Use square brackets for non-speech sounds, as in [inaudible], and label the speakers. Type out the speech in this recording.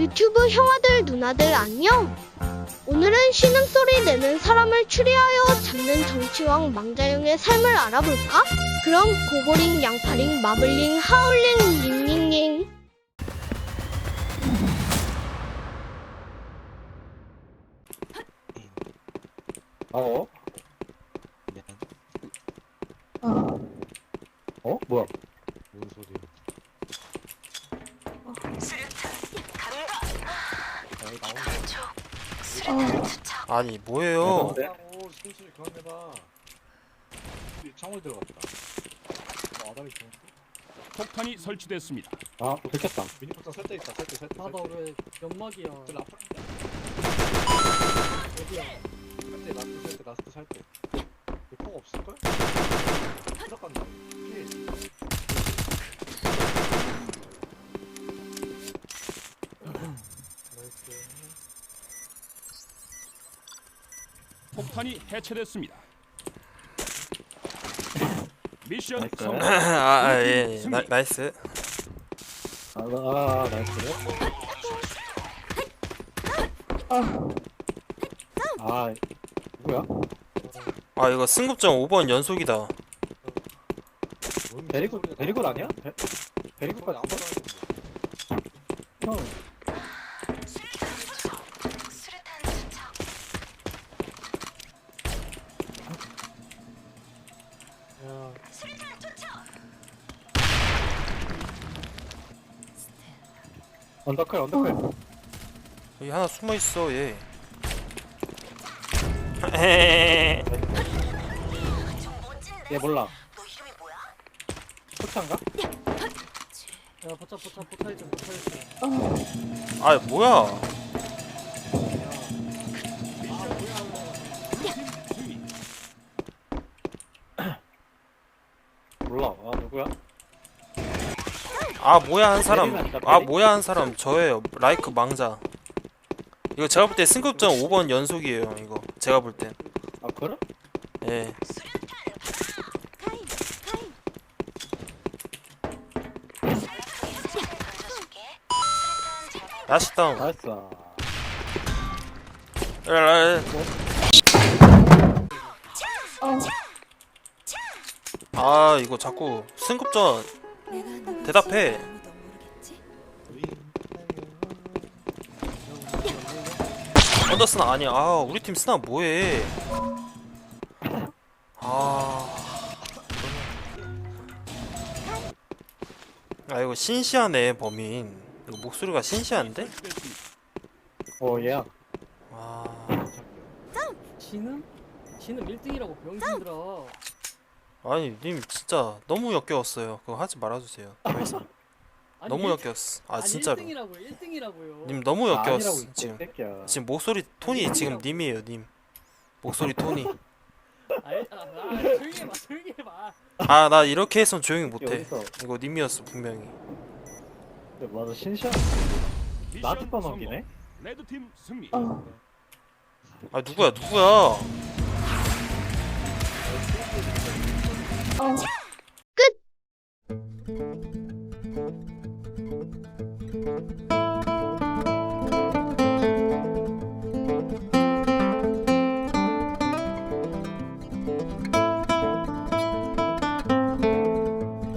Speaker 1: 유튜브 형아들 누나들 안녕. 오늘은 신음소리 내는 사람을 추리하여 잡는 정치왕 망자용의 삶을 알아볼까? 그럼 고고링, 양파링, 마블링, 하울링, 링링링.
Speaker 2: 어?
Speaker 3: 미안.
Speaker 2: 어? 뭐야?
Speaker 4: 아니 뭐예요?
Speaker 2: 네?
Speaker 3: 오, 슬슬 그만 해봐. 창호에 들어갔다. 어, 아다리 좋은데?
Speaker 5: 폭탄이 설치됐습니다.
Speaker 2: 아, 들켰다.
Speaker 3: 미니포탄 살때 있다, 살때, 살때.
Speaker 6: 아나왜 연막이야
Speaker 3: 저 라플
Speaker 6: 어디야
Speaker 3: 살때, 라플 살때, 라스트 살때. 이폭 없을걸? 들어간다. 피해.
Speaker 5: 폭탄이 해체됐습니다. 미션
Speaker 2: 나이스.
Speaker 5: 성공. [laughs]
Speaker 4: 아, 아, 예, 예. 나, 나이스.
Speaker 2: 아, 아 나이스. 아, 누구야?
Speaker 4: 아 이거 승급전 5번 연속이다.
Speaker 3: 뭔
Speaker 2: 베리굿? 베리굿 아니야? 베, 베리굿
Speaker 3: 소리 안
Speaker 2: 같은데?
Speaker 3: 받
Speaker 2: 형.
Speaker 3: 야,
Speaker 2: 언더클, 언더클.
Speaker 4: 여기 하나 숨어 있어 얘. 헤헤헤헤.
Speaker 2: 얘 몰라. 포차인가?
Speaker 6: 야 포차 포차 포차 있좀 포차 있좀
Speaker 4: 아 뭐야?
Speaker 2: 몰라. 아, 누구야?
Speaker 4: 아 뭐야 한 사람.
Speaker 2: 아?
Speaker 4: 뭐야 한 사람 저예요. 라이크 망자. 이거 제가 볼 때 승급전 5번 연속이에요. 이거 제가 볼 땐.
Speaker 2: 아, 그래?
Speaker 4: 예. 나시 다운.
Speaker 2: 나이스.
Speaker 4: 랄랄. 아 이거 자꾸 승급전 대답해. 언더슨 아니야. 아 우리 팀 스나 뭐해? 아. 아 이거 신시하네 범인. 이거 목소리가 신시한데?
Speaker 2: 어, 얘야.
Speaker 4: 아.
Speaker 6: 지는? 지는 1등이라고 병신들아
Speaker 4: 아니 님 진짜 너무 역겨웠어요. 그거 하지 말아주세요. 더 이상.
Speaker 6: 아니,
Speaker 4: 너무
Speaker 6: 일-
Speaker 4: 역겨웠어. 아
Speaker 6: 아니,
Speaker 4: 진짜로.
Speaker 6: 1등이라고 1등이라고요
Speaker 4: 님 너무
Speaker 2: 아, 아니라고,
Speaker 4: 역겨웠어
Speaker 2: 이
Speaker 4: 지금.
Speaker 2: 새끼야.
Speaker 4: 지금 목소리 톤이 지금 님이에요 님. 목소리 톤이.
Speaker 6: 아, 아 조용히 해봐 조용히 해봐
Speaker 4: 아 나 이렇게 해선 조용히 못해. 이거 님이었어 분명히.
Speaker 2: 근데 맞아, 신시한.
Speaker 5: 미션
Speaker 2: 나한테
Speaker 5: 성공.
Speaker 2: 떠넘기네?
Speaker 5: 레드팀 승리.
Speaker 4: 아 누구야 누구야?
Speaker 1: 끝.